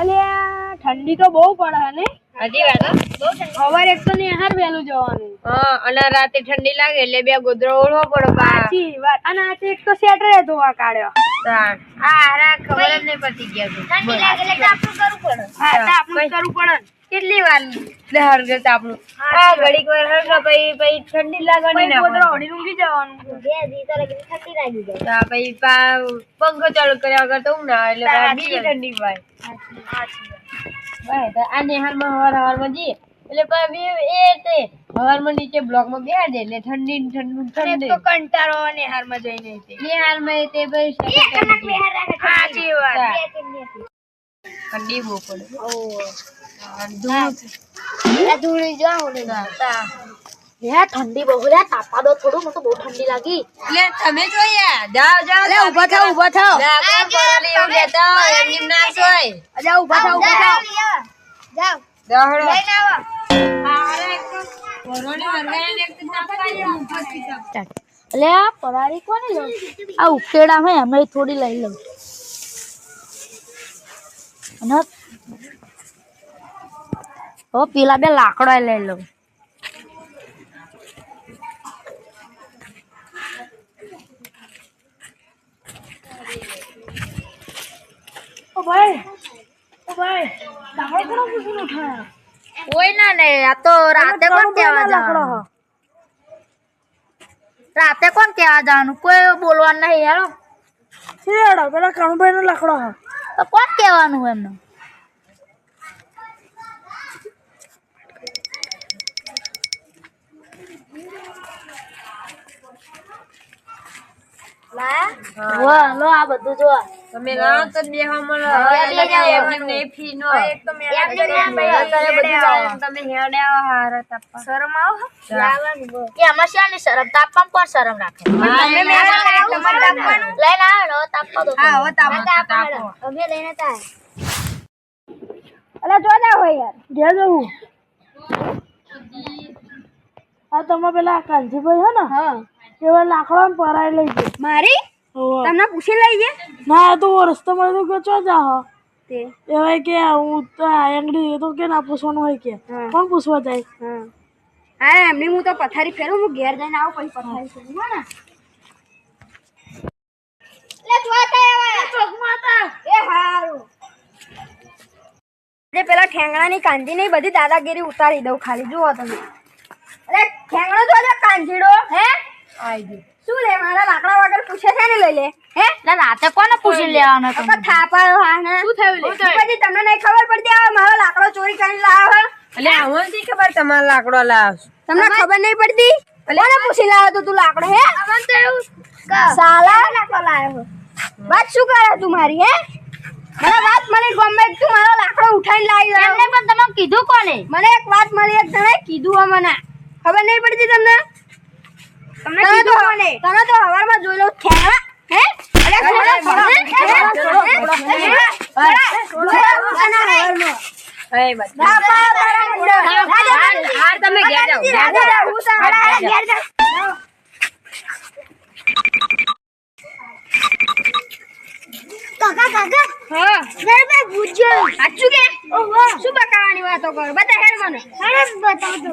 અલ્યા ઠંડી તો બહુ પડે ને? હજી વાત? સવારે એક તો નિહાર વહેલું જવાનું. હા અને રાતે ઠંડી લાગે એટલે બે ગોદરો ઓળવો પડે સાચી વાત. અને આજે એક તો સ્વેટર ધોવા કાઢ્યો. આ હારા ખબર જ નહીં પડતી ગયા ઠંડી લાગે એટલે આપણું કરવું પડે. હા આપણું કરવું પડે. કેટલી વાર હરગે આપણું? આ ઘડીક વાર હરગે પછી પછી ઠંડી લાગવાની પછી ના પડે. ઓઢીને ઊંઘી જવાનું. તો આ પછી પા- પંખો ચાલુ કર્યા વગર તો ઊંઘ ના એટલે બીજી ઠંડી ભાઈ. ભાઈ તો આ નેહાલમાં હવાર હવારમાં જઈએ. એટલે પછી એ તે હવારમાં નીચે બ્લોકમાં બેસી જાય એટલે ઠંડી ને ઠંડુ અને એક ઠંડી. તો કંટાળો નિહારમાં જઈને તે. એ તે પછી સેકન્ડ ઠંડી. સાચી વાત. ઠંડી. બહુ પડે. તા. ઠંડી બહુ લે તાપા દો થોડું મને તો બહુ ઠંડી લાગી. એટલે તમે જોઈએ. જાઓ થાઓ થાઓ. એવું લેતા હોય, એમ ના સોય. થાઓ થાઓ. એક એમ. એટલે આ પરારી કોને લઉં? આ ઉકેડા હે અમે થોડી લઈ લઉં. અને ઓ પેલા બે લાકડો લઈ લઉં. ઉઠાયા કોઈ ના ને આ તો રાતે કોણ કેવા જવાનું? રાતે કોણ કેવા જવાનું? કોઈ બોલવાનું નહીં યાર પેલા કણુભાઈ નો લાકડો હા. તો કોણ કેવાનું એમને? વાહ લો આ બધું જો. તમે તો બેહવા મળે. એમને ફી ન. એક તો મેં એમ ને ભાઈ અત્યારે બધું તમે હેડે આવો હારે શરમ આવો? કે આમાં શાની શરમ? તાપવામાં કોણ શરમ રાખે. તમે લઈને મેં તાપવાનું? લઈને આવો લો દો હા હવે તાપો તાપો. અમે લઈને તા અલા જો ના હોય યાર. ઘેર જવું હા. તમે પેલા કાનજીભાઈ હે ને? હા. એવા લાકડા પરાય લઈ ગયો. મારી? તમને પૂછી લઈ ના તો રસ્તો માં તો કે ચો જા હો તે. એવા કે હું તો આંગળી તો કે ના પૂછવાનું હોય કે. કોણ પૂછવા જાય? હા. એમની હું તો પથારી ફેરું હું ઘેર જઈને આવું પછી પથારી ફેરું હો ને. એ હારું. જે પેલા ઠેંગણાની કાંજી ની બધી દાદાગીરી ઉતારી દઉં ખાલી જુઓ તમે. અરે ઠેંગણો તો કાંજીડો. હે? આઈ ગયું. શું લે મારા લાકડા વગર પૂછે છે ને લઈ લે હે? રાતે કોને પૂછી લેવાનું તો થાપાયો હા ને શું થયું લે? પછી તમને નહીં ખબર પડતી આવે મારો લાકડો ચોરી કરીને લાવ્યો એટલે આમાં શી ખબર તમારે લાકડો લાવશો તમને ખબર નહીં પડતી? કોને પૂછી લાવ્યો તો તું લાકડો હે? અમન તો એવું. સાલા લાકડો લાવ્યો વાત શું કરે તું મારી હે? મને વાત મળી ગમે તું મારો લાકડો ઉઠાઈને લાવી એમને પણ તમે કીધું કોને? મને એક વાત મળી એક જણે કીધું મને ખબર નહીં પડતી તમને? તમને કીધું મને તમે તો હવારમાં જોઈ લો ઠેંગણા હે તમે ઘેર જાઓ, ઘેર જાઓ. કાકા કાકા હા મેં સાચું કે ઓહો શું બતાવવાની વાતો કરો બતા હેર મને બતાવ તો